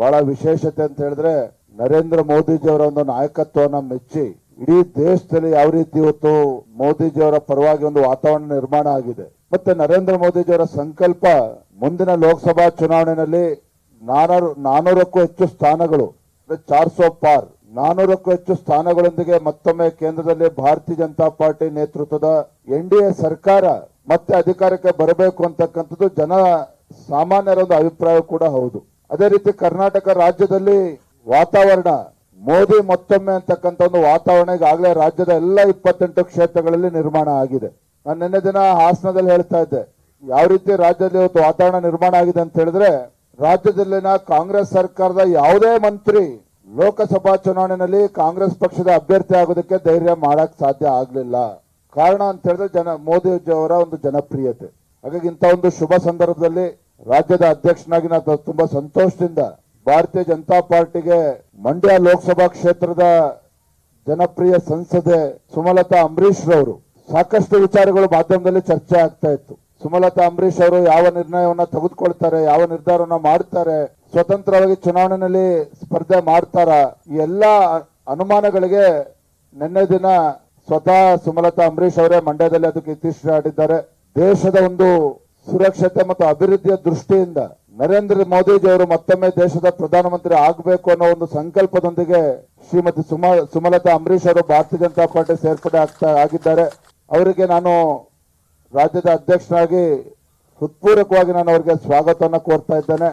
ಬಹಳ ವಿಶೇಷತೆ ಅಂತ ಹೇಳಿದ್ರೆ ನರೇಂದ್ರ ಮೋದಿಜಿಯವರ ಒಂದು ನಾಯಕತ್ವವನ್ನ ಮೆಚ್ಚಿ ಇಡೀ ದೇಶದಲ್ಲಿ ಯಾವ ರೀತಿ ಇವತ್ತು ಮೋದಿಜಿಯವರ ಪರವಾಗಿ ಒಂದು ವಾತಾವರಣ ನಿರ್ಮಾಣ ಆಗಿದೆ. ಮತ್ತೆ ನರೇಂದ್ರ ಮೋದಿಜಿಯವರ ಸಂಕಲ್ಪ ಮುಂದಿನ ಲೋಕಸಭಾ ಚುನಾವಣೆಯಲ್ಲಿ ನಾನೂರು, ನಾನೂರಕ್ಕೂ ಹೆಚ್ಚು ಸ್ಥಾನಗಳು ಚಾರ್ ಸೋ ಪಾರ್, ನಾನೂರಕ್ಕೂ ಹೆಚ್ಚು ಸ್ಥಾನಗಳೊಂದಿಗೆ ಮತ್ತೊಮ್ಮೆ ಕೇಂದ್ರದಲ್ಲಿ ಭಾರತೀಯ ಜನತಾ ಪಾರ್ಟಿ ನೇತೃತ್ವದ ಎನ್ ಸರ್ಕಾರ ಮತ್ತೆ ಅಧಿಕಾರಕ್ಕೆ ಬರಬೇಕು ಅಂತಕ್ಕಂಥದ್ದು ಜನ ಸಾಮಾನ್ಯರ ಒಂದು ಅಭಿಪ್ರಾಯ ಕೂಡ ಹೌದು. ಅದೇ ರೀತಿ ಕರ್ನಾಟಕ ರಾಜ್ಯದಲ್ಲಿ ವಾತಾವರಣ, ಮೋದಿ ಮತ್ತೊಮ್ಮೆ ಅಂತಕ್ಕಂಥ ಒಂದು ವಾತಾವರಣ ಈಗಾಗಲೇ ರಾಜ್ಯದ ಎಲ್ಲ ಇಪ್ಪತ್ತೆಂಟು ಕ್ಷೇತ್ರಗಳಲ್ಲಿ ನಿರ್ಮಾಣ ಆಗಿದೆ. ನಾನು ನಿನ್ನೆ ದಿನ ಹಾಸನದಲ್ಲಿ ಹೇಳ್ತಾ ಇದ್ದೆ, ಯಾವ ರೀತಿ ರಾಜ್ಯದಲ್ಲಿ ಇವತ್ತು ವಾತಾವರಣ ನಿರ್ಮಾಣ ಆಗಿದೆ ಅಂತ ಹೇಳಿದ್ರೆ, ರಾಜ್ಯದಲ್ಲಿನ ಕಾಂಗ್ರೆಸ್ ಸರ್ಕಾರದ ಯಾವುದೇ ಮಂತ್ರಿ ಲೋಕಸಭಾ ಚುನಾವಣೆಯಲ್ಲಿ ಕಾಂಗ್ರೆಸ್ ಪಕ್ಷದ ಅಭ್ಯರ್ಥಿ ಆಗೋದಕ್ಕೆ ಧೈರ್ಯ ಮಾಡಕ್ ಸಾಧ್ಯ ಆಗ್ಲಿಲ್ಲ. ಕಾರಣ ಅಂತ ಹೇಳಿದ್ರೆ ಜನ ಮೋದಿ ಅವರ ಒಂದು ಜನಪ್ರಿಯತೆ. ಹಾಗಾಗಿ ಇಂಥ ಒಂದು ಶುಭ ಸಂದರ್ಭದಲ್ಲಿ ರಾಜ್ಯದ ಅಧ್ಯಕ್ಷನಾಗಿ ನಾನು ತುಂಬಾ ಸಂತೋಷದಿಂದ ಭಾರತೀಯ ಜನತಾ ಪಾರ್ಟಿಗೆ ಮಂಡ್ಯ ಲೋಕಸಭಾ ಕ್ಷೇತ್ರದ ಜನಪ್ರಿಯ ಸಂಸದೆ ಸುಮಲತಾ ಅಂಬರೀಶ್ ರವರು ಸಾಕಷ್ಟು ವಿಚಾರಗಳು ಮಾಧ್ಯಮದಲ್ಲಿ ಚರ್ಚೆ ಆಗ್ತಾ ಇತ್ತು. ಸುಮಲತಾ ಅಂಬರೀಶ್ ಅವರು ಯಾವ ನಿರ್ಣಯವನ್ನ ತೆಗೆದುಕೊಳ್ತಾರೆ, ಯಾವ ನಿರ್ಧಾರವನ್ನ ಮಾಡ್ತಾರೆ, ಸ್ವತಂತ್ರವಾಗಿ ಚುನಾವಣೆಯಲ್ಲಿ ಸ್ಪರ್ಧೆ ಮಾಡ್ತಾರ, ಈ ಎಲ್ಲಾ ಅನುಮಾನಗಳಿಗೆ ನಿನ್ನೆ ದಿನ ಸ್ವತಃ ಸುಮಲತಾ ಅಂಬರೀಶ್ ಅವರೇ ಮಂಡ್ಯದಲ್ಲಿ ಅದಕ್ಕೆ ಇತ್ತೀಚೆಗೆ ಆಡಿದ್ದಾರೆ. ದೇಶದ ಒಂದು ಸುರಕ್ಷತೆ ಮತ್ತು ಅಭಿವೃದ್ಧಿಯ ದೃಷ್ಟಿಯಿಂದ ನರೇಂದ್ರ ಮೋದಿಜಿ ಅವರು ಮತ್ತೊಮ್ಮೆ ದೇಶದ ಪ್ರಧಾನಮಂತ್ರಿ ಆಗಬೇಕು ಅನ್ನೋ ಒಂದು ಸಂಕಲ್ಪದೊಂದಿಗೆ ಶ್ರೀಮತಿ ಸುಮ, ಸುಮಲತಾ ಅಂಬರೀಶ್ ಅವರು ಭಾರತೀಯ ಜನತಾ ಪಾರ್ಟಿ ಸೇರ್ಪಡೆ ಆಗ್ತಾ ಆಗಿದ್ದಾರೆ. ಅವರಿಗೆ ನಾನು ರಾಜ್ಯದ ಅಧ್ಯಕ್ಷರಾಗಿ ಹೃತ್ಪೂರ್ವಕವಾಗಿ ನಾನು ಅವರಿಗೆ ಸ್ವಾಗತವನ್ನು ಕೋರ್ತಾ ಇದ್ದೇನೆ.